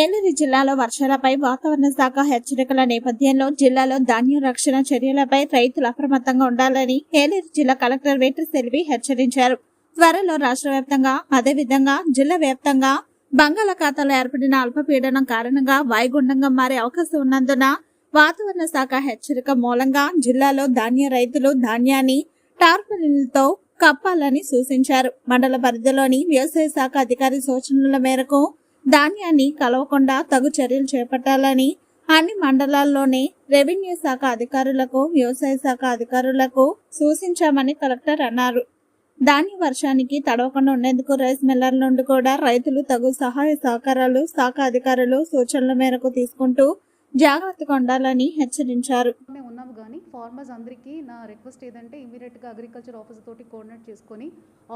ఏలూరు జిల్లాలో వర్షాలపై వాతావరణ శాఖ హెచ్చరికల నేపథ్యంలో జిల్లాలో ధాన్యం రక్షణ చర్యలపై రైతులు అప్రమత్తంగా ఉండాలని ఏలూరు జిల్లా కలెక్టర్ వేటర్ సెల్వి హెచ్చరించారు. త్వరలో రాష్ట్ర వ్యాప్తంగా అదేవిధంగా జిల్లా వ్యాప్తంగా బంగాళాఖాతంలో ఏర్పడిన అల్పపీడనం కారణంగా వాయుగుండంగా మారే అవకాశం ఉన్నందున వాతావరణ శాఖ హెచ్చరిక మూలంగా జిల్లాలో ధాన్య రైతులు ధాన్యాన్ని టార్పలిన్లతో కప్పాలని సూచించారు. మండల పరిధిలోని వ్యవసాయ శాఖ అధికారి సూచనల మేరకు ధాన్యాన్ని కలవకుండా తగు చర్యలు చేపట్టాలని అన్ని మండలాల్లోనే రెవెన్యూ శాఖ అధికారులకు వ్యవసాయ శాఖ అధికారులకు సూచించామని కలెక్టర్ అన్నారు. ధాన్య వర్షానికి తడవకుండా ఉండేందుకు రైస్ మిల్లర్ల నుండి కూడా రైతులు తగు సహాయ సహకారాలు శాఖ అధికారులు సూచనల మేరకు తీసుకుంటూ జాగ్రత్తగా ఉండాలని హెచ్చరించారు. మేము ఉన్నాము కానీ ఫార్మర్స్ అందరికీ నా రిక్వెస్ట్ ఏదంటే ఇమీడియట్గా అగ్రికల్చర్ ఆఫీస్ తోటి కోఆర్డినేట్ చేసుకొని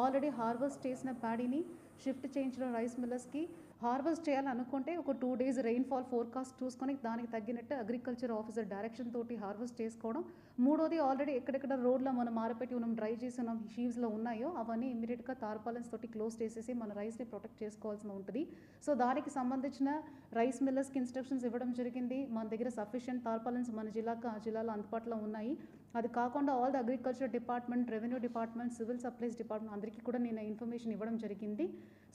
ఆల్రెడీ హార్వెస్ట్ చేసిన ప్యాడీని షిఫ్ట్ చేయించిన రైస్ మిల్లర్స్కి హార్వెస్ట్ చేయాలనుకుంటే ఒక టూ డేస్ రెయిన్ఫాల్ ఫోర్కాస్ట్ చూసుకొని దానికి తగ్గినట్టు అగ్రికల్చర్ ఆఫీసర్ డైరెక్షన్ తోటి హార్వెస్ట్ చేసుకోవడం. మూడోది ఆల్రెడీ ఎక్కడెక్కడ రోడ్లో మనం మారపెట్టి మనం డ్రై చేసి మనం షీవ్స్లో ఉన్నాయో అవన్నీ ఇమీడియట్గా తార్పాలన్స్ తోటి క్లోజ్ చేసేసి మన రైస్ని ప్రొటెక్ట్ చేసుకోవాల్సి ఉంటుంది. సో దానికి సంబంధించిన రైస్ మిల్లర్స్కి ఇన్స్ట్రక్షన్స్ ఇవ్వడం జరిగింది. మన దగ్గర సఫిషియెంట్ తార్పాలన్స్ మన జిల్లాకు ఆ జిల్లాలో అందుబాటులో ఉన్నాయి. అది కాకుండా all the agriculture department revenue department civil supplies department అందరికీ కూడా నేను ఇన్ఫర్మేషన్ ఇవ్వడం జరిగింది.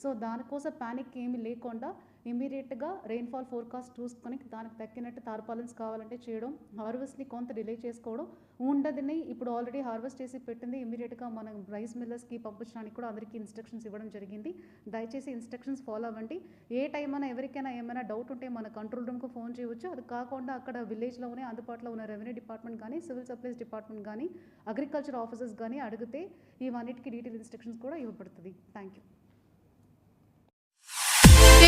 సో దానికోసం ప్యానిక్ ఏమీ లేకుండా ఇమీడియట్గా రెయిన్ఫాల్ ఫోర్కాస్ట్ చూసుకొని దానికి తగ్గినట్టు తార్పాలన్స్ కావాలంటే చేయడం హార్వెస్ట్ని కొంత డిలే చేసుకోవడం ఉండదని ఇప్పుడు ఆల్రెడీ హార్వెస్ట్ చేసి పెట్టింది ఇమీడియట్గా మనం రైస్ మిల్లర్స్కి పంపించడానికి కూడా అందరికీ ఇన్స్ట్రక్షన్స్ ఇవ్వడం జరిగింది. దయచేసి ఇన్స్ట్రక్షన్స్ ఫాలో అవ్వండి. ఏ టైం అయినా ఎవరికైనా ఏమైనా డౌట్ ఉంటే మన కంట్రోల్ రూమ్కు ఫోన్ చేయవచ్చు అది కాకుండా అక్కడ విలేజ్లోనే అందుబాటులో ఉన్న రెవెన్యూ డిపార్ట్మెంట్ కానీ సివిల్ సప్లైస్ డిపార్ట్మెంట్ కానీ అగ్రికల్చర్ ఆఫీసర్స్ కానీ అడిగితే ఇవన్నిటికీ డీటెయిల్ ఇన్స్ట్రక్షన్స్ కూడా ఇవ్వబడుతుంది. Thank you